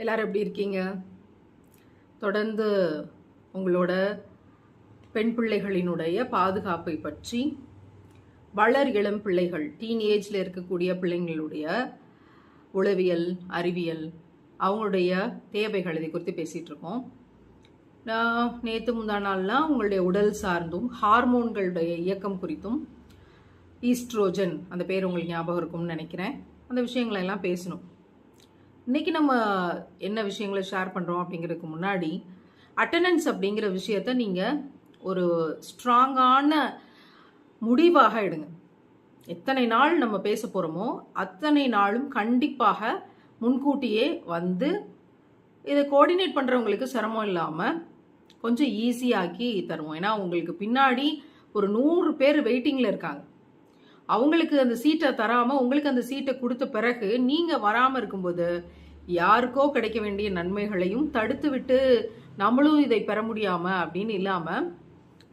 எல்லாரும் எப்படி இருக்கீங்க? தொடர்ந்து உங்களோட பெண் பிள்ளைகளினுடைய பாதுகாப்பை பற்றி வளர் இளம் பிள்ளைகள் டீன் ஏஜில் இருக்கக்கூடிய பிள்ளைங்களுடைய உளவியல் அறிவியல் அவங்களுடைய தேவைகள் இதை குறித்து பேசிகிட்டு இருக்கோம். நான் நேற்று முந்தா நாள்லாம் உங்களுடைய உடல் சார்ந்தும் ஹார்மோன்களுடைய இயக்கம் குறித்தும் ஈஸ்ட்ரோஜன் அந்த பேர் உங்களுக்கு ஞாபகம் இருக்கும்னு நினைக்கிறேன். அந்த விஷயங்களெல்லாம் பேசணும். இன்றைக்கி நம்ம என்ன விஷயங்களை ஷேர் பண்ணுறோம் அப்படிங்கிறதுக்கு முன்னாடி அட்டண்டன்ஸ் அப்படிங்கிற விஷயத்த நீங்கள் ஒரு ஸ்ட்ராங்கான முடிவாக எடுங்க. எத்தனை நாள் நம்ம பேச போகிறோமோ அத்தனை நாளும் கண்டிப்பாக முன்கூட்டியே வந்து இதை கோஆர்டினேட் பண்ணுறவங்களுக்கு சிரமம் இல்லாமல் கொஞ்சம் ஈஸியாக்கி தருவோம். ஏன்னா உங்களுக்கு பின்னாடி ஒரு நூறு பேர் வெயிட்டிங்கில் இருக்காங்க. அவங்களுக்கு அந்த சீட்டை தராமல் உங்களுக்கு அந்த சீட்டை கொடுத்த பிறகு நீங்கள் வராமல் இருக்கும்போது யாருக்கோ கிடைக்க வேண்டிய நன்மைகளையும் தடுத்துவிட்டு நம்மளும் இதை பெற முடியாமல் அப்படின்னு இல்லாமல்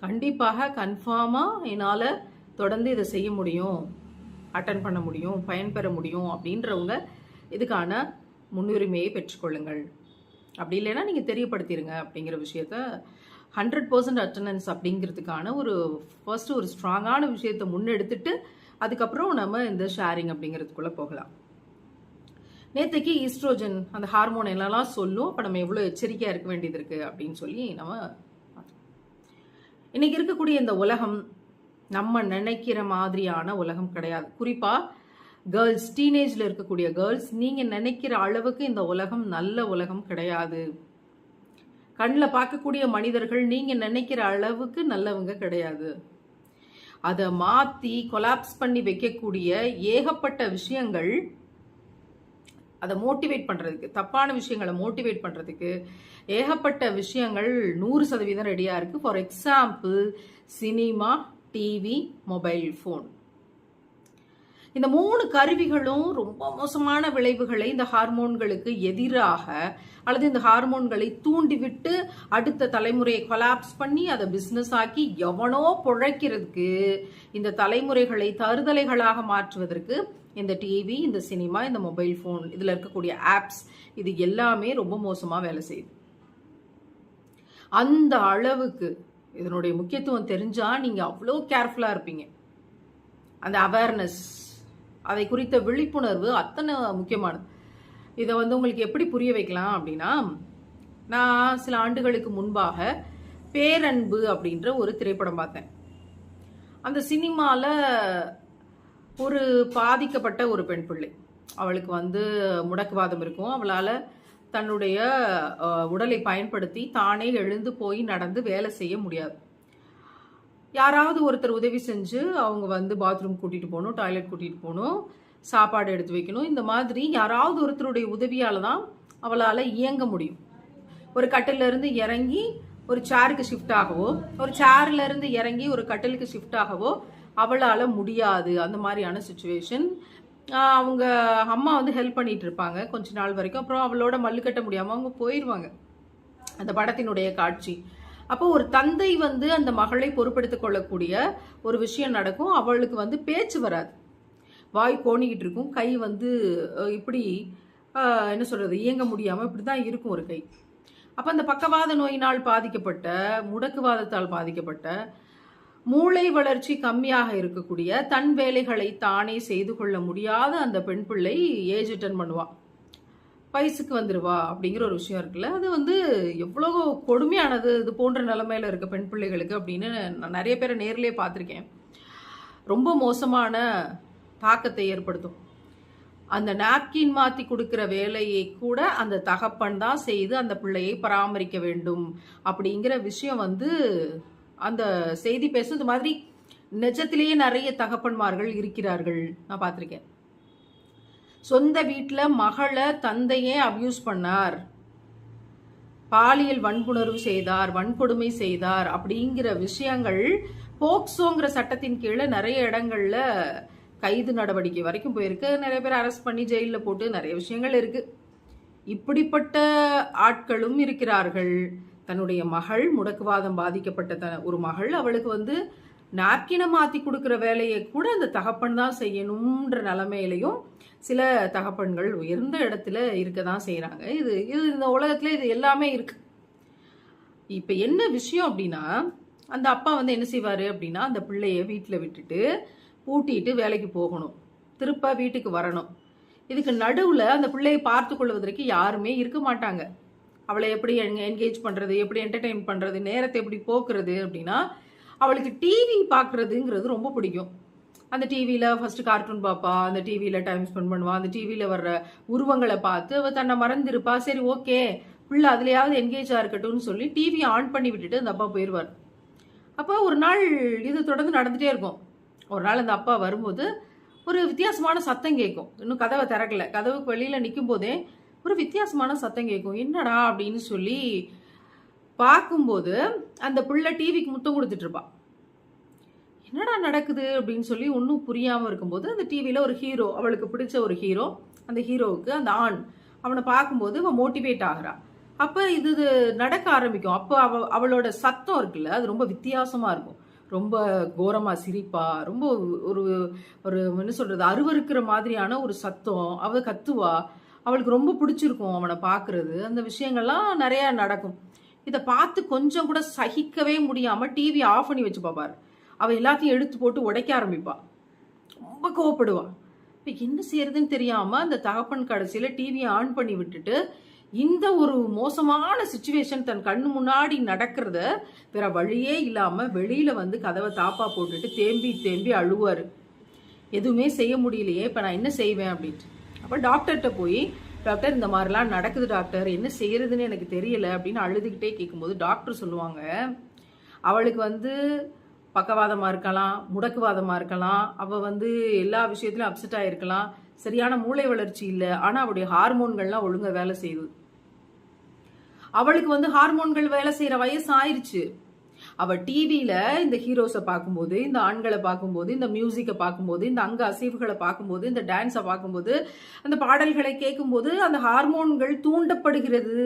கண்டிப்பாக கன்ஃபார்மாக என்னால் தொடர்ந்து இதை செய்ய முடியும் அட்டன் பண்ண முடியும் பயன்பெற முடியும் அப்படின்றவங்க இதுக்கான முன்னுரிமையை பெற்றுக்கொள்ளுங்கள். அப்படி இல்லைன்னா நீங்கள் தெரியப்படுத்திடுங்க அப்படிங்கிற விஷயத்த. ஹண்ட்ரட் பர்சன்ட் அட்டண்டன்ஸ் அப்படிங்கிறதுக்கான ஒரு ஃபர்ஸ்ட் ஒரு ஸ்ட்ராங்கான விஷயத்தை முன்னெடுத்துட்டு அதுக்கப்புறம் நம்ம இந்த ஷேரிங் அப்படிங்கிறதுக்குள்ளே போகலாம். நேற்றுக்கு ஈஸ்ட்ரோஜன் அந்த ஹார்மோன் என்னெல்லாம் சொல்லும் அப்போ நம்ம எவ்வளோ எச்சரிக்கையாக இருக்க வேண்டியது இருக்குது அப்படின்னு சொல்லி நம்ம இன்றைக்கி இன்னைக்கு இருக்கக்கூடிய இந்த உலகம் நம்ம நினைக்கிற மாதிரியான உலகம் கிடையாது. குறிப்பாக கேர்ள்ஸ் டீனேஜில் இருக்கக்கூடிய கேர்ள்ஸ் நீங்கள் நினைக்கிற அளவுக்கு இந்த உலகம் நல்ல உலகம் கிடையாது. கண்ணில் பார்க்கக்கூடிய மனிதர்கள் நீங்கள் நினைக்கிற அளவுக்கு நல்லவங்க கிடையாது. அதை மாற்றி கொலாப்ஸ் பண்ணி வைக்கக்கூடிய ஏகப்பட்ட விஷயங்கள் அதை மோட்டிவேட் பண்ணுறதுக்கு தப்பான விஷயங்களை மோட்டிவேட் பண்ணுறதுக்கு ஏகப்பட்ட விஷயங்கள் நூறு சதவீதம் ரெடியாக இருக்குது for example cinema TV mobile phone இந்த மூணு கருவிகளும் ரொம்ப மோசமான விளைவுகளை இந்த ஹார்மோன்களுக்கு எதிராக அல்லது இந்த ஹார்மோன்களை தூண்டிவிட்டு அடுத்த தலைமுறையை கொலாப்ஸ் பண்ணி அதை பிஸ்னஸ் ஆக்கி எவனோ பிழைக்கிறதுக்கு இந்த தலைமுறைகளை தருதலைகளாக மாற்றுவதற்கு இந்த டிவி இந்த சினிமா இந்த மொபைல் ஃபோன் இதில் இருக்கக்கூடிய ஆப்ஸ் இது எல்லாமே ரொம்ப மோசமாக வேலை செய்யுது. அந்த அளவுக்கு இதனுடைய முக்கியத்துவம் தெரிஞ்சால் நீங்கள் அவ்வளோ கேர்ஃபுல்லாக இருப்பீங்க. அந்த அவேர்னஸ் அதை குறித்த விழிப்புணர்வு அத்தனை முக்கியமானது. இதை வந்து உங்களுக்கு எப்படி புரிய வைக்கலாம் அப்படின்னா நான் சில ஆண்டுகளுக்கு முன்பாக பேரன்பு அப்படின்ற ஒரு திரைப்படம் பார்த்தேன். அந்த சினிமாவில் ஒரு பாதிக்கப்பட்ட ஒரு பெண் பிள்ளை. அவளுக்கு வந்து முடக்குவாதம் இருக்கும். அவளால் தன்னுடைய உடலை பயன்படுத்தி தானே எழுந்து போய் நடந்து வேலை செய்ய முடியாது. யாராவது ஒருத்தர் உதவி செஞ்சு அவங்க வந்து பாத்ரூம் கூட்டிகிட்டு போகணும் டாய்லெட் கூட்டிகிட்டு போகணும் சாப்பாடு எடுத்து வைக்கணும். இந்த மாதிரி யாராவது ஒருத்தருடைய உதவியால் தான் அவளால் இயங்க முடியும். ஒரு கட்டிலேருந்து இறங்கி ஒரு சேருக்கு ஷிஃப்ட் ஆகவோ ஒரு சேர்லேருந்து இறங்கி ஒரு கட்டிலுக்கு ஷிஃப்ட் ஆகவோ அவளால் முடியாது. அந்த மாதிரியான சுச்சுவேஷன் அவங்க அம்மா வந்து ஹெல்ப் பண்ணிகிட்டு இருப்பாங்க கொஞ்ச நாள் வரைக்கும். அப்புறம் அவளோட மல்லு கட்ட முடியாமல் அவங்க போயிடுவாங்க அந்த படத்தினுடைய காட்சி. அப்போ ஒரு தந்தை வந்து அந்த மகளை பொறுப்படுத்திக் கொள்ளக்கூடிய ஒரு விஷயம் நடக்கும். அவளுக்கு வந்து பேச்சு வராது. வாய் கோணிக்கிட்டு இருக்கும். கை வந்து இப்படி என்ன சொல்கிறது இயங்க முடியாமல் இப்படி தான் இருக்கும் ஒரு கை. அப்போ அந்த பக்கவாத நோயினால் பாதிக்கப்பட்ட முடக்குவாதத்தால் பாதிக்கப்பட்ட மூளை வளர்ச்சி கம்மியாக இருக்கக்கூடிய தன் வேலைகளை தானே செய்து கொள்ள முடியாத அந்த பெண் பிள்ளை ஏஜ் அட்டன் பண்ணுவான் வயசுக்கு வந்துடுவா அப்படிங்கிற ஒரு விஷயம் இருக்குல்ல. அது வந்து எவ்வளோ கொடுமையானது இது போன்ற நிலைமையில இருக்க பெண் பிள்ளைகளுக்கு அப்படின்னு நான் நிறைய பேரை நேர்லேயே பார்த்துருக்கேன். ரொம்ப மோசமான தாக்கத்தை ஏற்படுத்தும். அந்த நாப்கின் மாற்றி கொடுக்குற வேலையை கூட அந்த தகப்பன் தான் செய்து அந்த பிள்ளையை பராமரிக்க வேண்டும் அப்படிங்கிற விஷயம் வந்து அந்த செய்தி பேசும் இந்த மாதிரி நிஜத்திலேயே நிறைய தகப்பன்மார்கள் இருக்கிறார்கள். நான் பார்த்துருக்கேன். சொந்த வீட்டில் மகளை தந்தையே அப்யூஸ் பண்ணார். பாலியல் வன்புணர்வு செய்தார் வன்கொடுமை செய்தார் அப்படிங்கிற விஷயங்கள் போக்சோங்கிற சட்டத்தின் கீழே நிறைய இடங்கள்ல கைது நடவடிக்கை வரைக்கும் போயிருக்கு. நிறைய பேர் அரெஸ்ட் பண்ணி ஜெயிலில் போட்டு நிறைய விஷயங்கள் இருக்கு. இப்படிப்பட்ட ஆட்களும் இருக்கிறார்கள். தன்னுடைய மகள் முடக்குவாதம் பாதிக்கப்பட்ட த ஒரு மகள் அவளுக்கு வந்து நாப்கினை மாற்றி கொடுக்குற வேலையை கூட அந்த தகப்பன் தான் செய்யணும்ன்ற நிலைமையிலையும் சில தகப்பன்கள் உயர்ந்த இடத்துல இருக்க தான் செய்கிறாங்க இது இது இந்த உலகத்தில் இது எல்லாமே இருக்கு. இப்போ என்ன விஷயம் அப்படின்னா அந்த அப்பா வந்து என்ன செய்வார் அப்படின்னா அந்த பிள்ளைய வீட்டில் விட்டுட்டு பூட்டிட்டு வேலைக்கு போகணும். திருப்ப வீட்டுக்கு வரணும். இதுக்கு நடுவில் அந்த பிள்ளையை பார்த்து கொள்வதற்கு யாருமே இருக்க மாட்டாங்க. அவளை எப்படி என்கேஜ் பண்ணுறது எப்படி என்டர்டெயின் பண்ணுறது நேரத்தை எப்படி போக்குறது அப்படின்னா அவளுக்கு டிவி பார்க்குறதுங்கிறது ரொம்ப பிடிக்கும். அந்த டிவியில் ஃபஸ்ட்டு கார்ட்டூன் பார்ப்பா அந்த டிவியில் டைம் ஸ்பெண்ட் பண்ணுவா அந்த டிவியில் வர்ற உருவங்களை பார்த்து அவள் தன்னை மறந்துருப்பா. சரி ஓகே பிள்ளை அதுலேயாவது என்கேஜாக இருக்கட்டும்னு சொல்லி டிவியை ஆன் பண்ணி விட்டுட்டு அந்த அப்பா போயிடுவார் அப்போ ஒரு நாள் இது தொடர்ந்து நடந்துகிட்டே இருக்கும். ஒரு நாள் அந்த அப்பா வரும்போது ஒரு வித்தியாசமான சத்தம் கேட்கும். இன்னும் கதவை திறக்கல. கதவுக்கு வெளியில் நிற்கும் போதே ஒரு வித்தியாசமான சத்தம் கேட்கும். என்னடா? அப்படின்னு சொல்லி பார்க்கும்போது அந்த பிள்ளை டிவிக்கு முத்தம் கொடுத்துட்ருப்பான் என்னடா நடக்குது அப்படின்னு சொல்லி ஒன்றும் புரியாமல் இருக்கும்போது அந்த டிவியில் ஒரு ஹீரோ அவளுக்கு பிடிச்ச ஒரு ஹீரோ அந்த ஹீரோவுக்கு அந்த ஆண் அவனை பார்க்கும்போது அவன் மோட்டிவேட் ஆகிறான் அப்போ இது இது நடக்க ஆரம்பிக்கும். அப்போ அவ அவளோட சத்தம் இருக்குல்ல அது ரொம்ப வித்தியாசமாக இருக்கும். ரொம்ப கோரமாக சிரிப்பா ரொம்ப ஒரு ஒரு என்ன சொல்கிறது அருவருக்கிற மாதிரியான ஒரு சத்தம் அவள் கத்துவா. அவளுக்கு ரொம்ப பிடிச்சிருக்கும் அவனை பார்க்குறது. அந்த விஷயங்கள்லாம் நிறையா நடக்கும். இதை பார்த்து கொஞ்சம் கூட சகிக்கவே முடியாமல் டிவி ஆஃப் பண்ணி வச்சு பாப்பார் அவள் எல்லாத்தையும் எடுத்து போட்டு உடைக்க ஆரம்பிப்பா. ரொம்ப கோவப்படுவா. இப்போ என்ன செய்யறதுன்னு தெரியாமல் அந்த தகப்பன் கடைசியில் டிவியை ஆன் பண்ணி விட்டுட்டு இந்த ஒரு மோசமான சுச்சுவேஷன் தன் கண்ணு முன்னாடி நடக்கிறத வேற வழியே இல்லாமல் வெளியில் வந்து கதவை தாப்பா போட்டுட்டு தேம்பி தேம்பி அழுவார். எதுவுமே செய்ய முடியலையே இப்போ நான் என்ன செய்வேன் அப்படின்ட்டு. அப்போ டாக்டர்கிட்ட போய் டாக்டர் இந்த மாதிரிலாம் நடக்குது டாக்டர் என்ன செய்யறதுன்னு எனக்கு தெரியல அப்படின்னு அழுதுகிட்டே கேட்கும்போது டாக்டர் சொல்லுவாங்க அவளுக்கு வந்து பக்கவாதமாக இருக்கலாம் முடக்குவாதமாக இருக்கலாம் அவள் வந்து எல்லா விஷயத்துலையும் அப்செட் ஆகிருக்கலாம் சரியான மூளை வளர்ச்சி இல்லை. ஆனால் அவளுடைய ஹார்மோன்கள்லாம் ஒழுங்காக வேலை செய்யுது. அவளுக்கு வந்து ஹார்மோன்கள் வேலை செய்கிற வயசு ஆயிடுச்சு அவள் டிவியில் இந்த ஹீரோஸை பார்க்கும்போது இந்த ஆண்களை பார்க்கும்போது இந்த மியூசிக்கை பார்க்கும்போது இந்த அங்க அசைவுகளை பார்க்கும்போது இந்த டான்ஸை பார்க்கும்போது அந்த பாடல்களை கேட்கும்போது அந்த ஹார்மோன்கள் தூண்டப்படுகிறது.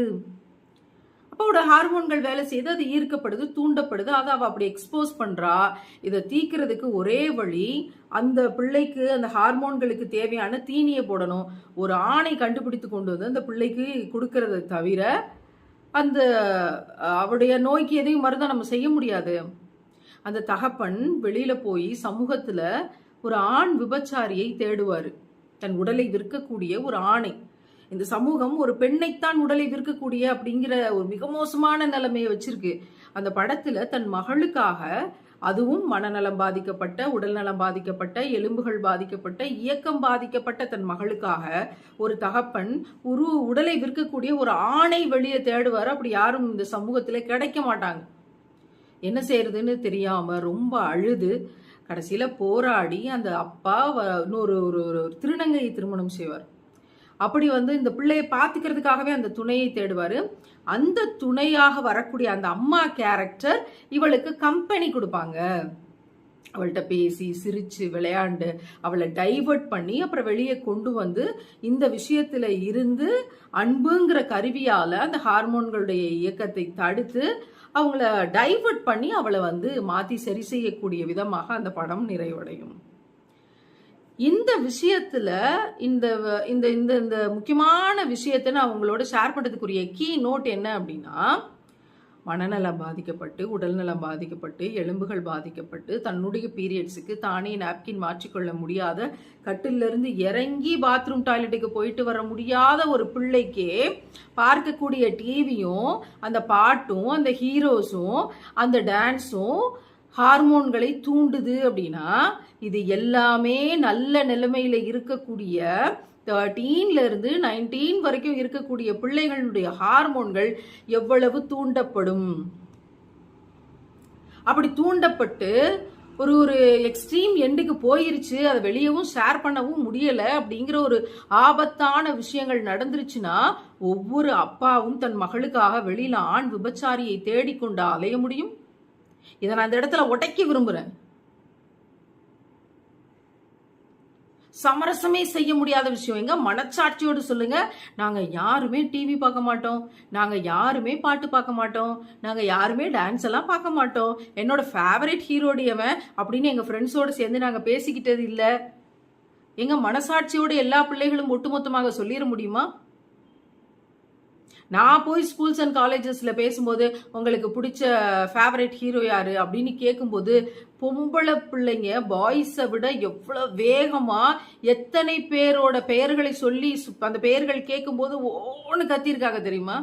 அப்போட ஹார்மோன்கள் வேலை செய்து அது ஈர்க்கப்படுது தூண்டப்படுது. அதை அவள் அப்படி எக்ஸ்போஸ் பண்ணுறா இதை தீக்கிறதுக்கு ஒரே வழி அந்த பிள்ளைக்கு அந்த ஹார்மோன்களுக்கு தேவையான தீனியை போடணும். ஒரு ஆணை கண்டுபிடித்து கொண்டு வந்து அந்த பிள்ளைக்கு கொடுக்கறத தவிர அந்த அவருடைய நோய்க்கு எதையும் மருந்தை நம்ம செய்ய முடியாது. அந்த தகப்பன் வெளியில் போய் சமூகத்தில் ஒரு ஆண் விபச்சாரியை தேடுவார். தன் உடலை விற்கக்கூடிய ஒரு ஆணை. இந்த சமூகம் ஒரு பெண்ணைத்தான் உடலை விற்கக்கூடிய அப்படிங்கிற ஒரு மிக மோசமான நிலைமையை வச்சிருக்கு. அந்த படத்துல தன் மகளுக்காக அதுவும் மனநலம் பாதிக்கப்பட்ட உடல்நலம் பாதிக்கப்பட்ட எலும்புகள் பாதிக்கப்பட்ட இயக்கம் பாதிக்கப்பட்ட தன் மகளுக்காக ஒரு தகப்பன் ஒரு உடலை விற்கக்கூடிய ஒரு ஆணை வெளியே தேடுவார். அப்படி யாரும் இந்த சமூகத்தில் கிடைக்க மாட்டாங்க. என்ன செய்யறதுன்னு தெரியாம ரொம்ப அழுது கடைசியில போராடி அந்த அப்பா இன்னொரு ஒரு ஒரு திருமணம் செய்வார். அப்படி வந்து இந்த பிள்ளையை பார்த்துக்கிறதுக்காகவே அந்த துணையை தேடுவார். அந்த துணையாக வரக்கூடிய அந்த அம்மா கேரக்டர் இவளுக்கு கம்பெனி கொடுப்பாங்க. அவள்கிட்ட பேசி சிரித்து விளையாண்டு அவளை டைவர்ட் பண்ணி அப்புறம் வெளியே கொண்டு வந்து இந்த விஷயத்தில் இருந்து அன்புங்கிற கருவியால் அந்த ஹார்மோன்களுடைய இயக்கத்தை தடுத்து அவங்கள டைவர்ட் பண்ணி அவளை வந்து மாற்றி சரி செய்யக்கூடிய விதமாக அந்த படம் நிறைவடையும். இந்த விஷயத்துல இந்த இந்த இந்த இந்த முக்கியமான விஷயத்தை நான் உங்களோட ஷேர் பண்ணுறதுக்குரிய கீ நோட் என்ன அப்படின்னா மனநலம் பாதிக்கப்பட்டு உடல்நலம் பாதிக்கப்பட்டு எலும்புகள் பாதிக்கப்பட்டு தன்னுடைய பீரியட்ஸுக்கு தானே நாப்கின் மாற்றிக்கொள்ள முடியாத கட்டிலிருந்து இறங்கி பாத்ரூம் டாய்லெட்டுக்கு போயிட்டு வர முடியாத ஒரு பிள்ளைக்கே பார்க்கக்கூடிய டிவியும் அந்த பாட்டும் அந்த ஹீரோஸும் அந்த டான்ஸும் ஹார்மோன்களை தூண்டுது அப்படின்னா இது எல்லாமே நல்ல நிலைமையில இருக்கக்கூடிய தேர்ட்டீன்ல இருந்து நைன்டீன் வரைக்கும் இருக்கக்கூடிய பிள்ளைகளுடைய ஹார்மோன்கள் எவ்வளவு தூண்டப்படும்? அப்படி தூண்டப்பட்டு ஒரு ஒரு எக்ஸ்ட்ரீம் எண்டுக்கு போயிருச்சு அதை வெளியவும் ஷேர் பண்ணவும் முடியலை அப்படிங்கிற ஒரு ஆபத்தான விஷயங்கள் நடந்துருச்சுன்னா ஒவ்வொரு அப்பாவும் தன் மகளுக்காக வெளியில ஆண் விபச்சாரியை தேடிக்கொண்டு அலைய முடியும்? இதை நான் இந்த இடத்துல உடைக்க விரும்புகிறேன் சமரசமே செய்ய முடியாத விஷயம். எங்க? மனச்சாட்சியோடு சொல்லுங்க. நாங்க யாருமே டிவி பார்க்க மாட்டோம். நாங்க யாருமே பாட்டு பார்க்க மாட்டோம். நாங்க யாருமே டான்ஸ் எல்லாம் பார்க்க மாட்டோம். என்னோட ஃபேவரட் ஹீரோடியவன் அப்படின்னு எங்க ஃப்ரெண்ட்ஸோடு சேர்ந்து நாங்க பேசிக்கிட்டது இல்லை. எங்க மனசாட்சியோட எல்லா பிள்ளைகளும் ஒட்டுமொத்தமாக சொல்லிட முடியுமா? நான் போய் ஸ்கூல்ஸ் அண்ட் காலேஜஸில் பேசும்போது உங்களுக்கு பிடிச்ச ஃபேவரட் ஹீரோ யாரு? அப்படின்னு கேட்கும்போது பொம்பளை பிள்ளைங்க பாய்ஸை விட எவ்வளோ வேகமாக எத்தனை பேரோட பெயர்களை சொல்லி சு- அந்த பெயர்கள் கேட்கும்போது ஒன்று கத்திருக்காங்க தெரியுமா?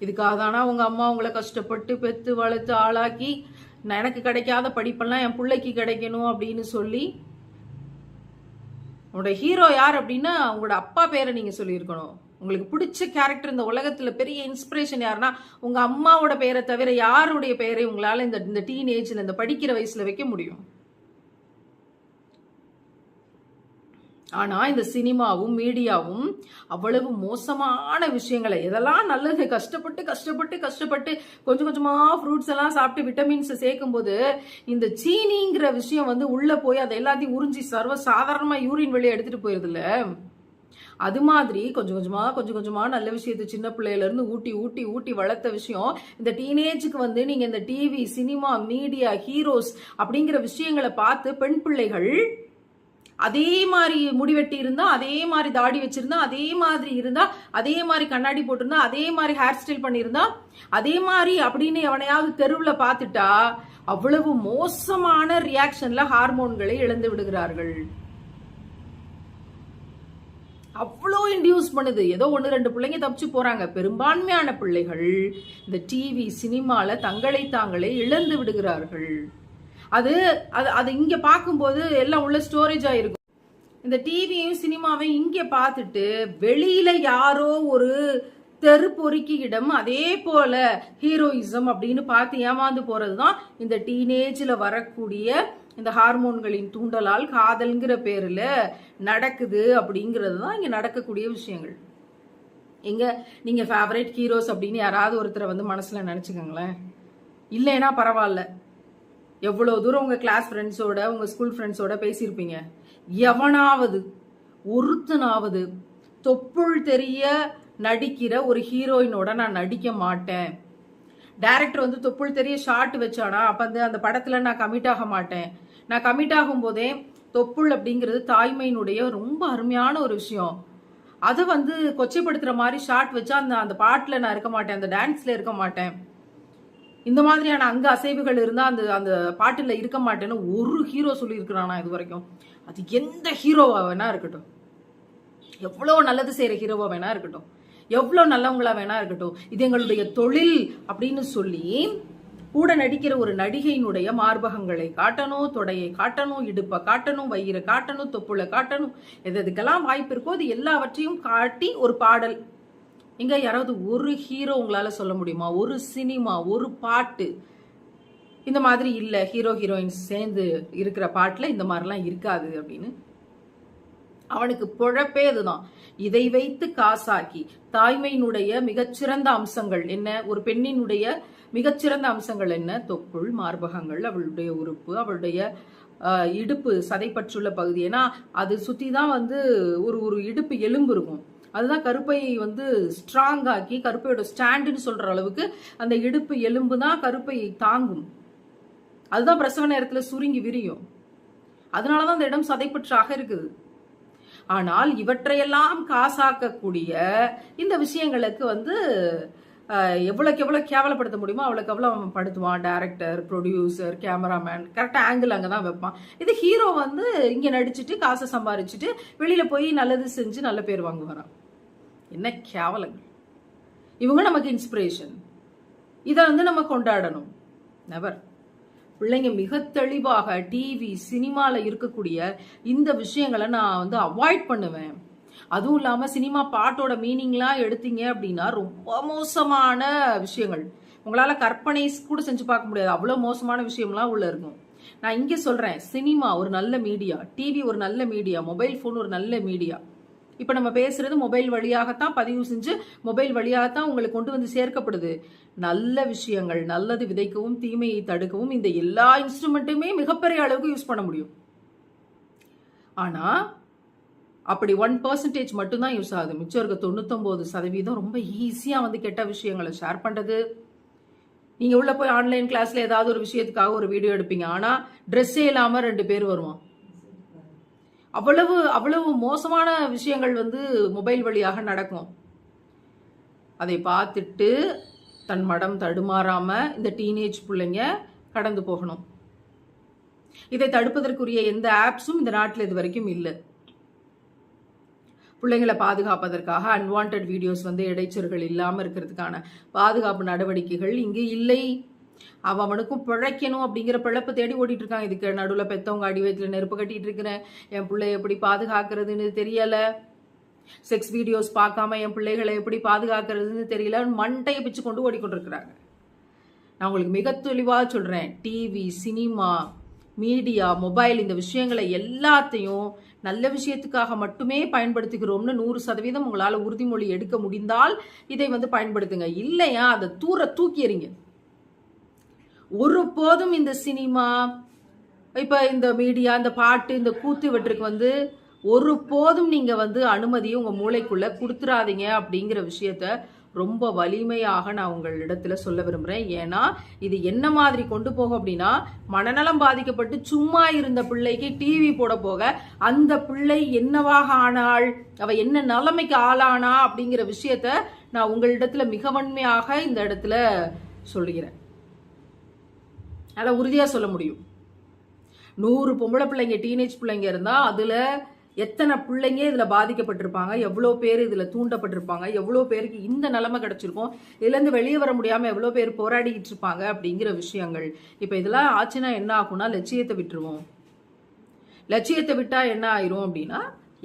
இதுக்காக தானா அவங்க அம்மா உங்களை கஷ்டப்பட்டு பெத்து வளர்த்து ஆளாக்கி நான் எனக்கு கிடைக்காத படிப்பெல்லாம் என் பிள்ளைக்கு கிடைக்கணும் அப்படின்னு சொல்லி உங்களோட ஹீரோ யார் அப்படின்னா உங்களோட அப்பா பேரை நீங்கள் சொல்லியிருக்கணும். உங்களுக்கு பிடிச்ச கேரக்டர் இந்த உலகத்தில் பெரிய இன்ஸ்பிரேஷன் யாருன்னா உங்கள் அம்மாவோட பெயரை தவிர யாருடைய பெயரை உங்களால் இந்த இந்த டீன் இந்த படிக்கிற வயசில் வைக்க முடியும்? ஆனா இந்த சினிமாவும் மீடியாவும் அவ்வளவு மோசமான விஷயங்களை எதெல்லாம் நல்லது கஷ்டப்பட்டு கஷ்டப்பட்டு கஷ்டப்பட்டு கொஞ்சம் கொஞ்சமா ஃப்ரூட்ஸ் எல்லாம் சாப்பிட்டு விட்டமின்ஸ் சேர்க்கும் போது இந்த சீனிங்கிற விஷயம் வந்து உள்ள போய் அதை எல்லாத்தையும் உறிஞ்சி சர்வ சாதாரணமா யூரின் வெளியே எடுத்துட்டு போயிருதுல அது மாதிரி கொஞ்சம் கொஞ்சமா கொஞ்சம் கொஞ்சமா நல்ல விஷயத்த சின்ன பிள்ளையில இருந்து ஊட்டி ஊட்டி ஊட்டி வளர்த்த விஷயம் இந்த டீனேஜுக்கு வந்து நீங்க இந்த டிவி சினிமா மீடியா ஹீரோஸ் அப்படிங்கிற விஷயங்களை பார்த்து பெண் பிள்ளைகள் அதே மாதிரி முடிவெட்டி இருந்தா அதே மாதிரி தாடி வச்சிருந்தா அதே மாதிரி இருந்தா அதே மாதிரி கண்ணாடி போட்டிருந்தா அதே மாதிரி ஹேர் ஸ்டைல் பண்ணியிருந்தா அதே மாதிரி அப்படின்னு எவனையாவது தெருவில் பார்த்துட்டா அவ்வளவு மோசமான ரியாக்ஷன்ல ஹார்மோன்களை இழந்து விடுகிறார்கள். அவ்வளோ இன்டியூஸ் பண்ணுது. ஏதோ ஒன்று ரெண்டு பிள்ளைங்க தப்பிச்சு போகிறாங்க பெரும்பான்மையான பிள்ளைகள் இந்த டிவி சினிமாவில் தங்களை தாங்களே இழந்து விடுகிறார்கள். அது அது அது இங்கே பார்க்கும்போது எல்லாம் உள்ள ஸ்டோரேஜ் ஆகிருக்கும் இந்த டிவியையும் சினிமாவையும் இங்கே பார்த்துட்டு வெளியில் யாரோ ஒரு தெரு பொறுக்கியிடம் அதே போல ஹீரோயிசம் அப்படின்னு பார்த்து ஏமாந்து போறதுதான் இந்த டீனேஜில் வரக்கூடிய இந்த ஹார்மோன்களின் தூண்டலால் காதல்ங்கிற பேரில் நடக்குது அப்படிங்கிறது தான் இங்கே நடக்கக்கூடிய விஷயங்கள். எங்க நீங்கள் ஃபேவரட் ஹீரோஸ் அப்படின்னு யாராவது ஒருத்தரை வந்து மனசில் நினச்சிக்கோங்களேன். இல்லைன்னா பரவாயில்ல. எவ்வளோ தூரம் உங்கள் கிளாஸ் ஃப்ரெண்ட்ஸோட உங்கள் ஸ்கூல் ஃப்ரெண்ட்ஸோட பேசியிருப்பீங்க? எவனாவது ஒருத்தனாவது தொப்புள் தெரிய நடிக்கிற ஒரு ஹீரோயினோட நான் நடிக்க மாட்டேன். டைரக்டர் வந்து தொப்புள் தெரிய ஷார்ட் வச்சானா அப்போ வந்து அந்த படத்தில் நான் கமிட் ஆக மாட்டேன். நான் கமிட் ஆகும் போதே தொப்புள் அப்படிங்கிறது தாய்மையினுடைய ரொம்ப அருமையான ஒரு விஷயம். அதை வந்து கொச்சைப்படுத்துகிற மாதிரி ஷார்ட் வச்சா அந்த அந்த பாட்டில் நான் இருக்க மாட்டேன் அந்த டான்ஸில் இருக்க மாட்டேன். இந்த மாதிரியான அங்க அசைவுகள் இருந்தா அந்த அந்த பாட்டுல இருக்க மாட்டேன்னு ஒரு ஹீரோ சொல்லியிருக்கிறானா இது வரைக்கும் அது எந்த ஹீரோவா வேணா இருக்கட்டும். எவ்வளோ நல்லது செய்யற ஹீரோவா வேணா இருக்கட்டும். எவ்வளோ நல்லவங்களா வேணா இருக்கட்டும். இது எங்களுடைய தொழில் அப்படின்னு சொல்லி கூட நடிக்கிற ஒரு நடிகையினுடைய மார்பகங்களை காட்டணும் தொடையை காட்டணும் இடுப்பை காட்டணும் வயிறை காட்டணும் தொப்புளை காட்டணும். எது எதுக்கெல்லாம் வாய்ப்பு இருக்கோ அது எல்லாவற்றையும் காட்டி ஒரு பாடல். எங்க யாராவது ஒரு ஹீரோ உங்களால சொல்ல முடியுமா? ஒரு சினிமா ஒரு பாட்டு. இந்த மாதிரி இல்ல ஹீரோ ஹீரோயின்ஸ் சேர்ந்து இருக்கிற பாட்டுல இந்த மாதிரிலாம் இருக்காது அப்படின்னு. அவனுக்கு பொழப்பே அதுதான். இதை வைத்து காசாக்கி தாய்மையினுடைய மிகச்சிறந்த அம்சங்கள் என்ன? ஒரு பெண்ணினுடைய மிகச்சிறந்த அம்சங்கள் என்ன? தொப்புள் மார்பகங்கள் அவளுடைய உறுப்பு அவளுடைய இடுப்பு சதைப்பற்றுள்ள பகுதி. ஏன்னா அது சுத்தி தான் வந்து ஒரு ஒரு இடுப்பு எலும்பு இருக்கும். அதுதான் கருப்பை வந்து ஸ்ட்ராங் ஆக்கி கருப்பையோட ஸ்டாண்டுன்னு சொல்ற அளவுக்கு அந்த இடுப்பு எலும்பு தான் கருப்பை தாங்கும். அதுதான் பிரசவ நேரத்துல சுருங்கி விரியும். அதனாலதான் அந்த இடம் சதைப்பற்றாக இருக்குது. ஆனால் இவற்றையெல்லாம் காசாக்கக்கூடிய இந்த விஷயங்களுக்கு வந்து எவ்வளோக்கு எவ்வளோ கேவலப்படுத்த முடியுமோ அவ்வளோக்கு எவ்வளோ அவன் படுத்துவான். டேரக்டர் ப்ரொடியூசர் கேமராமேன் கரெக்டாக ஆங்கிள் அங்கே தான் வைப்பான். இது ஹீரோ வந்து இங்கே நடிச்சுட்டு காசை சம்பாரிச்சுட்டு வெளியில் போய் நல்லது செஞ்சு நல்ல பேர் வாங்குவாரான் என்ன கேவலங்கள் இவங்க நமக்கு இன்ஸ்பிரேஷன் இதை வந்து நம்ம கொண்டாடணும். நெவர் பிள்ளைங்க மிக தெளிவாக டிவி சினிமாவில் இருக்கக்கூடிய இந்த விஷயங்களை நான் வந்து அவாய்ட் பண்ணுவேன். அதுவும் இல்லாமல் சினிமா பாட்டோட மீனிங்லாம் எடுத்தீங்க அப்படின்னா ரொம்ப மோசமான விஷயங்கள். உங்களால் கற்பனை கூட செஞ்சு பார்க்க முடியாது. அவ்வளோ மோசமான விஷயம்லாம் உள்ளே இருக்கும். நான் இங்கே சொல்கிறேன் சினிமா ஒரு நல்ல மீடியா டிவி ஒரு நல்ல மீடியா மொபைல் ஃபோன் ஒரு நல்ல மீடியா இப்போ நம்ம பேசுறது மொபைல் வழியாகத்தான் பதிவு செஞ்சு மொபைல் வழியாகத்தான் உங்களுக்கு கொண்டு வந்து சேர்க்கப்படுது. நல்ல விஷயங்கள் நல்லது விதைக்கவும் தீமையை தடுக்கவும் இந்த எல்லா இன்ஸ்ட்ருமெண்ட்டுமே மிகப்பெரிய அளவுக்கு யூஸ் பண்ண முடியும். ஆனால் அப்படி ஒன் பர்சன்டேஜ் மட்டும்தான் யூஸ் ஆகுது. மிச்சம் இருக்க தொண்ணூத்தொம்பது சதவீதம் ரொம்ப ஈஸியாக வந்து கெட்ட விஷயங்களை ஷேர் பண்ணுறது நீங்கள் உள்ளே போய் ஆன்லைன் கிளாஸில் ஏதாவது ஒரு விஷயத்துக்காக ஒரு வீடியோ எடுப்பீங்க. ஆனால் ட்ரெஸ்ஸே இல்லாமல் ரெண்டு பேர் வருவான். அவ்வளவு அவ்வளவு மோசமான விஷயங்கள் வந்து மொபைல் வழியாக நடக்கும். அதை பார்த்துட்டு தன் மடம் தடுமாறாம இந்த டீனேஜ் பிள்ளைங்க கடந்து போகணும். இதை தடுப்பதற்குரிய எந்த ஆப்ஸும் இந்த நாட்டில் இது வரைக்கும் இல்லை. பிள்ளைங்களை பாதுகாப்பதற்காக அன்வான்ட் வீடியோஸ் வந்து இடைச்சல்கள் இல்லாமல் இருக்கிறதுக்கான பாதுகாப்பு நடவடிக்கைகள் இங்கே இல்லை. அவன் அவனுக்கும் பிழைக்கணும் அப்படிங்கிற பிழப்பு தேடி ஓடிட்டு இருக்கான் இதுக்கு நடுவில் பெத்தவங்க அடி வயிற்றுல நெருப்பு கட்டிட்டு இருக்கிறேன் என் பிள்ளை எப்படி பாதுகாக்கிறதுன்னு தெரியல. செக்ஸ் வீடியோஸ் பார்க்காம என் பிள்ளைகளை எப்படி பாதுகாக்கிறதுன்னு தெரியல. மண்டையை பிச்சு கொண்டு ஓடிக்கொண்டிருக்கிறாங்க. நான் உங்களுக்கு மிக தெளிவாக சொல்கிறேன் டிவி சினிமா மீடியா மொபைல் இந்த விஷயங்களை எல்லாத்தையும் நல்ல விஷயத்துக்காக மட்டுமே பயன்படுத்துகிறோம்னு நூறு சதவீதம் உங்களால் உறுதிமொழி எடுக்க முடிந்தால் இதை வந்து பயன்படுத்துங்க. இல்லையா? அதை தூர தூக்கி எறிங்க. ஒரு போதும் இந்த சினிமா இப்போ இந்த மீடியா இந்த பாட்டு இந்த கூத்து இவற்றுக்கு வந்து ஒரு போதும் நீங்கள் வந்து அனுமதியை உங்கள் மூளைக்குள்ளே கொடுத்துறாதீங்க அப்படிங்கிற விஷயத்த ரொம்ப வலிமையாக நான் உங்களிடத்துல சொல்ல விரும்புகிறேன் ஏன்னா இது என்ன மாதிரி கொண்டு போகும் அப்படின்னா மனநலம் பாதிக்கப்பட்டு சும்மா இருந்த பிள்ளைக்கு டிவி போட போக அந்த பிள்ளை என்னவாக ஆனாள் அவ என்ன நிலைமைக்கு ஆளானா அப்படிங்கிற விஷயத்த நான் உங்களிடத்துல மிக வன்மையாக இந்த இடத்துல சொல்லுகிறேன். அதனால் உறுதியாக சொல்ல முடியும். நூறு பொம்பளை பிள்ளைங்க டீனேஜ் பிள்ளைங்க இருந்தால் அதில் எத்தனை பிள்ளைங்க இதில் பாதிக்கப்பட்டிருப்பாங்க எவ்வளோ பேர் இதில் தூண்டப்பட்டிருப்பாங்க எவ்வளோ பேருக்கு இந்த நிலமை கிடச்சிருக்கும் இதுலேருந்து வெளியே வர முடியாமல் எவ்வளோ பேர் போராடிக்கிட்டு இருப்பாங்க அப்படிங்கிற விஷயங்கள். இப்போ இதெல்லாம் ஆச்சுன்னா என்ன ஆகும்னா லட்சியத்தை விட்டுருவோம். லட்சியத்தை விட்டால் என்ன ஆயிரும் அப்படின்னா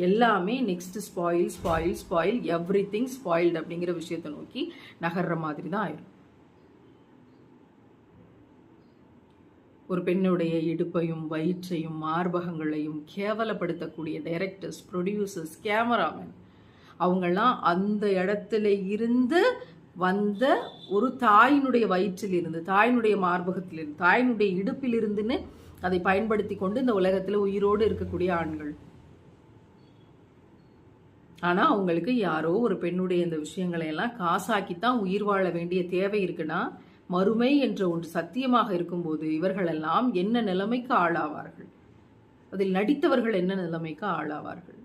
எல்லாமே next spoil spoil spoil everything spoiled அப்படிங்கிற விஷயத்தை நோக்கி நகர்ற மாதிரி தான் ஆயிரும். ஒரு பெண்ணுடைய இடுப்பையும் வயிற்றையும் மார்பகங்களையும் கேவலப்படுத்தக்கூடிய டைரக்டர்ஸ் ப்ரொடியூசர்ஸ் கேமராமேன் அவங்கெல்லாம் அந்த இடத்துல இருந்து வந்த ஒரு தாயினுடைய வயிற்றில் இருந்து தாயினுடைய மார்பகத்திலிருந்து தாயினுடைய இடுப்பிலிருந்துன்னு அதை பயன்படுத்தி கொண்டு இந்த உலகத்தில் உயிரோடு இருக்கக்கூடிய ஆண்கள். ஆனால் அவங்களுக்கு யாரோ ஒரு பெண்ணுடைய இந்த விஷயங்களை எல்லாம் காசாக்கித்தான் உயிர் வாழ வேண்டிய தேவை இருக்குன்னா மறுமை என்ற ஒன்று சத்தியமாக இருக்கும்போது இவர்களெல்லாம் என்ன நிலைமைக்கு ஆளாவார்கள்? அதில் நடித்தவர்கள் என்ன நிலைமைக்கு ஆளாவார்கள்?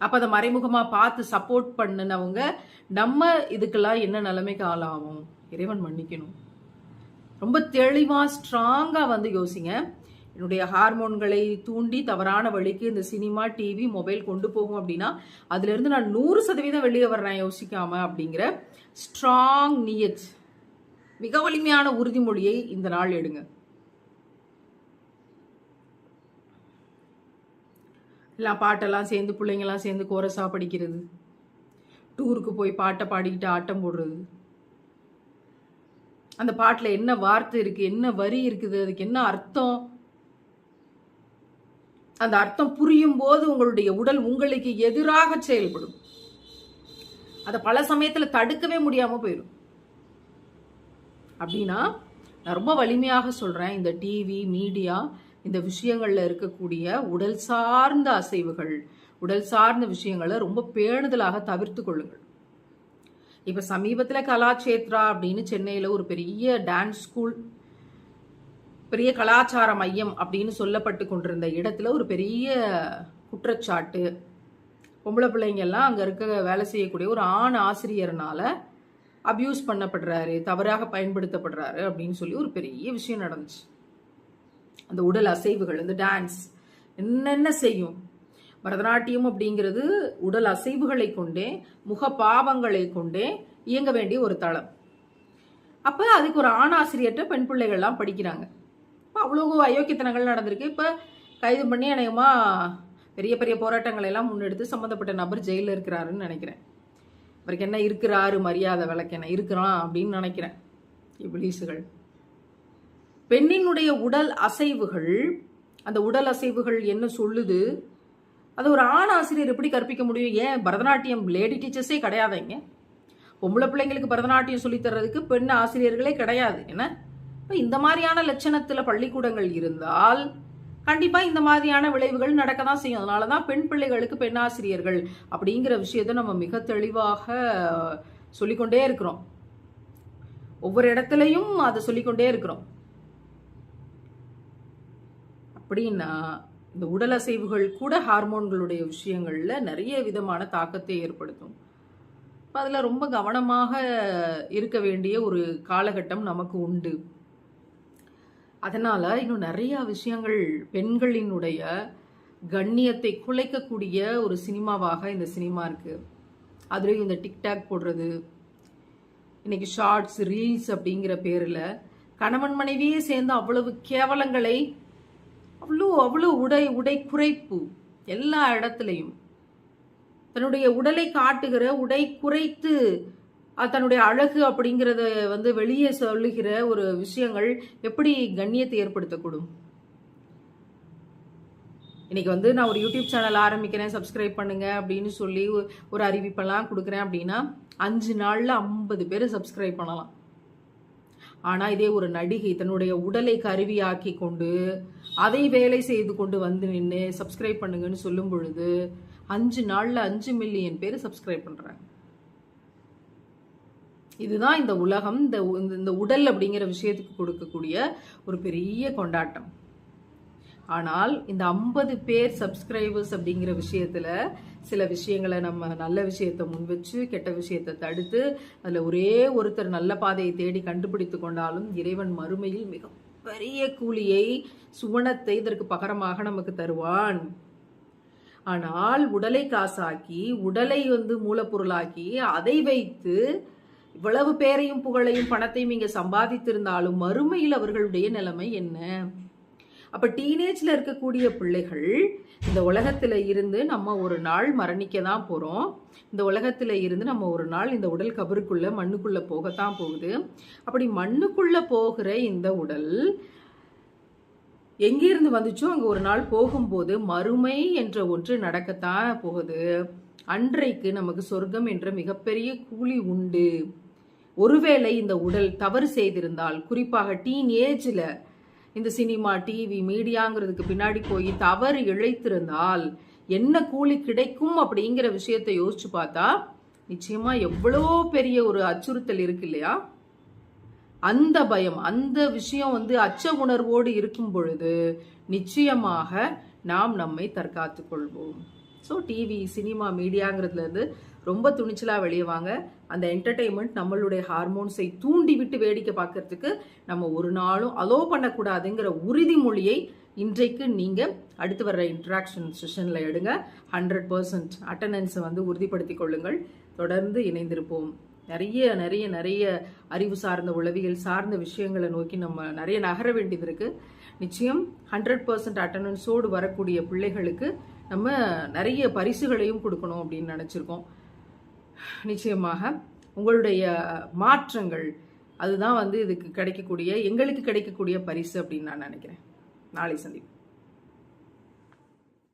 அப்ப அதை மறைமுகமா பார்த்து சப்போர்ட் பண்ணினவங்க நம்ம இதுக்கெல்லாம் என்ன நிலைமைக்கு ஆளாகும் இறைவன் மன்னிக்கணும். ரொம்ப தெளிவா ஸ்ட்ராங்கா வந்து யோசிங்க. என்னுடைய ஹார்மோன்களை தூண்டி தவறான வழிக்கு இந்த சினிமா டிவி மொபைல் கொண்டு போகும் அப்படின்னா அதுலேருந்து நான் நூறு சதவீதம் வெளியே வர்றேன் யோசிக்காம அப்படிங்கிற ஸ்ட்ராங் நியத். மிக வலிமையான உறுதிமொழியை இந்த நாள் எடுங்க. எல்லாம் பாட்டெல்லாம் சேர்ந்து பிள்ளைங்கெல்லாம் சேர்ந்து கோரஸாக படிக்கிறது டூருக்கு போய் பாட்டை பாடிக்கிட்டு ஆட்டம் போடுறது. அந்த பாட்டில் என்ன வார்த்தை இருக்குது என்ன வரி இருக்குது அதுக்கு என்ன அர்த்தம்? அந்த அர்த்தம் புரியும் போது உங்களுடைய உடல் உங்களுக்கு எதிராக செயல்படும். அதை பல சமயத்தில் தடுக்கவே முடியாமல் போயிடும் அப்படின்னா நான் ரொம்ப வலிமையாக சொல்கிறேன் இந்த டிவி மீடியா இந்த விஷயங்களில் இருக்கக்கூடிய உடல் சார்ந்த அசைவுகள் உடல் சார்ந்த விஷயங்களை ரொம்ப பேணுதலாக தவிர்த்து கொள்ளுங்கள். இப்போ சமீபத்தில் கலாச்சேத்ரா அப்படின்னு சென்னையில் ஒரு பெரிய டான்ஸ் ஸ்கூல் பெரிய கலாச்சார மையம் அப்படின்னு சொல்லப்பட்டு கொண்டிருந்த இடத்துல ஒரு பெரிய குற்றச்சாட்டு பொம்பளை பிள்ளைங்கள்லாம் அங்கே இருக்க வேலை செய்யக்கூடிய ஒரு ஆண் ஆசிரியர்னால அப்யூஸ் பண்ணப்படுறாரு தவறாக பயன்படுத்தப்படுறாரு அப்படின்னு சொல்லி ஒரு பெரிய விஷயம் நடந்துச்சு. அந்த உடல் அசைவுகள் இந்த டான்ஸ் என்னென்ன செய்யும்? பரதநாட்டியம் அப்படிங்கிறது உடல் அசைவுகளை கொண்டே முக பாவங்களை கொண்டே இயங்க வேண்டிய ஒரு தளம். அப்போ அதுக்கு ஒரு ஆண் ஆசிரியர்கிட்ட பெண் பிள்ளைகள்லாம் படிக்கிறாங்க. இப்போ அவ்வளோ அயோக்கியத்தனங்கள் நடந்திருக்கு. இப்போ கைது பண்ணி அநேகமாக பெரிய பெரிய போராட்டங்களை எல்லாம் முன்னெடுத்து சம்மந்தப்பட்ட நபர் ஜெயிலில் இருக்கிறாருன்னு நினைக்கிறேன். அவருக்கு என்ன இருக்கிறாரு மரியாதை விளக்கு என்ன இருக்கிறான் அப்படின்னு நினைக்கிறேன். இப்ளீஸுகள் பெண்ணினுடைய உடல் அசைவுகள் அந்த உடல் அசைவுகள் என்ன சொல்லுது? அது ஒரு ஆண் ஆசிரியர் எப்படி கற்பிக்க முடியும்? ஏன் பரதநாட்டியம் லேடி டீச்சர்ஸே கிடையாதுங்க பொம்பளை பிள்ளைங்களுக்கு பரதநாட்டியம் சொல்லித்தர்றதுக்கு பெண் ஆசிரியர்களே கிடையாது. என்ன? இப்போ இந்த மாதிரியான லட்சணத்தில் பள்ளிக்கூடங்கள் இருந்தால் கண்டிப்பா இந்த மாதிரியான விளைவுகள் நடக்க தான் செய்யும். அதனால தான் பெண் பிள்ளைகளுக்கு பெண்ணாசிரியர்கள் அப்படிங்கிற விஷயத்தை நம்ம மிக தெளிவாக சொல்லிக்கொண்டே இருக்கிறோம். ஒவ்வொரு இடத்துலையும் அதை சொல்லிக்கொண்டே இருக்கிறோம். அப்படின்னா இந்த உடல் அசைவுகள் கூட ஹார்மோன்களுடைய விஷயங்கள்ல நிறைய விதமான தாக்கத்தை ஏற்படுத்தும். அதில் ரொம்ப கவனமாக இருக்க வேண்டிய ஒரு காலகட்டம் நமக்கு உண்டு. அதனால் இன்னும் நிறையா விஷயங்கள் பெண்களினுடைய கண்ணியத்தை குலைக்கக்கூடிய ஒரு சினிமாவாக இந்த சினிமா இருக்குது அதுலேயும் இந்த டிக்டாக் போடுறது இன்னைக்கு ஷார்ட்ஸ் ரீல்ஸ் அப்படிங்கிற பேரில் கணவன் மனைவியே சேர்ந்து அவ்வளவு கேவலங்களை அவ்வளோ அவ்வளோ உடை உடை குறைப்பு எல்லா இடத்துலையும். தன்னுடைய உடலை காட்டுகிற உடை குறைத்து தன்னுடைய அழகு அப்படிங்கிறத வந்து வெளியே சொல்லுகிற ஒரு விஷயங்கள் எப்படி கண்ணியத்தை ஏற்படுத்தக்கூடும்? இன்னைக்கு வந்து நான் ஒரு யூடியூப் சேனல் ஆரம்பிக்கிறேன் சப்ஸ்கிரைப் பண்ணுங்க அப்படின்னு சொல்லி ஒரு அறிவிப்பெல்லாம் கொடுக்குறேன் அப்படின்னா அஞ்சு நாளில் ஐம்பது பேர் சப்ஸ்கிரைப் பண்ணலாம். ஆனால் இதே ஒரு நடிகை தன்னுடைய உடலை கருவியாக்கி கொண்டு அதை வேலை செய்து கொண்டு வந்து நின்று சப்ஸ்கிரைப் பண்ணுங்கன்னு சொல்லும் பொழுது அஞ்சு நாளில் அஞ்சு மில்லியன் பேர் சப்ஸ்கிரைப் பண்ணுறாங்க இதுதான் இந்த உலகம் இந்த இந்த- உடல் அப்படிங்கிற விஷயத்துக்கு கொடுக்கக்கூடிய ஒரு பெரிய கொண்டாட்டம். ஆனால் இந்த ஐம்பது பேர் சப்ஸ்கிரைபர்ஸ் அப்படிங்கிற விஷயத்துல சில விஷயங்களை நம்ம நல்ல விஷயத்தை முன் வச்சு கெட்ட விஷயத்தை தடுத்து அதில் ஒரே ஒருத்தர் நல்ல பாதையை தேடி கண்டுபிடித்து கொண்டாலும் இறைவன் மறுமையில் மிக பெரிய கூலியை சுவனத்தை இதற்கு பகரமாக நமக்கு தருவான். ஆனால் உடலை காசாக்கி உடலை வந்து மூலப்பொருளாக்கி அதை வைத்து இவ்வளவு பேரையும் புகழையும் பணத்தையும் இங்கே சம்பாதித்திருந்தாலும் மறுமையில் அவர்களுடைய நிலைமை என்ன? அப்போ டீனேஜில் இருக்கக்கூடிய பிள்ளைகள் இந்த உலகத்தில் இருந்து நம்ம ஒரு நாள் மரணிக்க தான் போகிறோம் இந்த உலகத்தில் இருந்து நம்ம ஒரு நாள் இந்த உடல் கபருக்குள்ளே மண்ணுக்குள்ளே போகத்தான் போகுது. அப்படி மண்ணுக்குள்ளே போகிற இந்த உடல் எங்கிருந்து வந்துச்சோ அங்கே ஒரு நாள் போகும்போது மறுமை என்ற ஒன்று நடக்கத்தான் போகுது. அன்றைக்கு நமக்கு சொர்க்கம் என்ற மிகப்பெரிய கூலி உண்டு. ஒருவேளை இந்த உடல் தவறு செய்திருந்தால் குறிப்பாக டீன் ஏஜில் இந்த சினிமா டிவி மீடியாங்கிறதுக்கு பின்னாடி போய் தவறு இழைத்திருந்தால் என்ன கூலி கிடைக்கும் அப்படிங்கிற விஷயத்தை யோசிச்சு பார்த்தா நிச்சயமா எவ்வளோ பெரிய ஒரு அச்சுறுத்தல் இருக்கு இல்லையா? அந்த பயம் அந்த விஷயம் வந்து அச்ச உணர்வோடு இருக்கும் பொழுது நிச்சயமாக நாம் நம்மை தற்காத்துக் கொள்வோம். ஸோ டிவி சினிமா மீடியாங்கிறதுலேருந்து ரொம்ப துணிச்சலாக வெளியே வாங்க. அந்த என்டர்டெயின்மெண்ட் நம்மளுடைய ஹார்மோன்ஸை தூண்டி விட்டு வேடிக்கை பார்க்கறதுக்கு நம்ம ஒரு நாளும் அலோ பண்ணக்கூடாதுங்கிற உறுதிமொழியை இன்றைக்கு நீங்கள் அடுத்து வர்ற இன்ட்ராக்ஷன் செஷனில் எடுங்க. ஹண்ட்ரட் பர்சன்ட் அட்டண்டன்ஸை வந்து உறுதிப்படுத்திக் கொள்ளுங்கள். தொடர்ந்து இணைந்திருப்போம். நிறைய நிறைய நிறைய அறிவு சார்ந்த உளவியல் சார்ந்த விஷயங்களை நோக்கி நம்ம நிறைய நகர வேண்டியது இருக்குது நிச்சயம் ஹண்ட்ரட் பர்சன்ட் அட்டண்டன்ஸோடு வரக்கூடிய பிள்ளைகளுக்கு நம்ம நிறைய பரிசுகளையும் கொடுக்கணும் அப்படின்னு நினச்சிருக்கோம். நிச்சயமாக உங்களுடைய மாற்றங்கள் அதுதான் வந்து இதுக்கு கிடைக்கக்கூடிய எங்களுக்கு கிடைக்கக்கூடிய பரிசு அப்படின்னு நான் நினைக்கிறேன். நாளை சந்திப்போம்.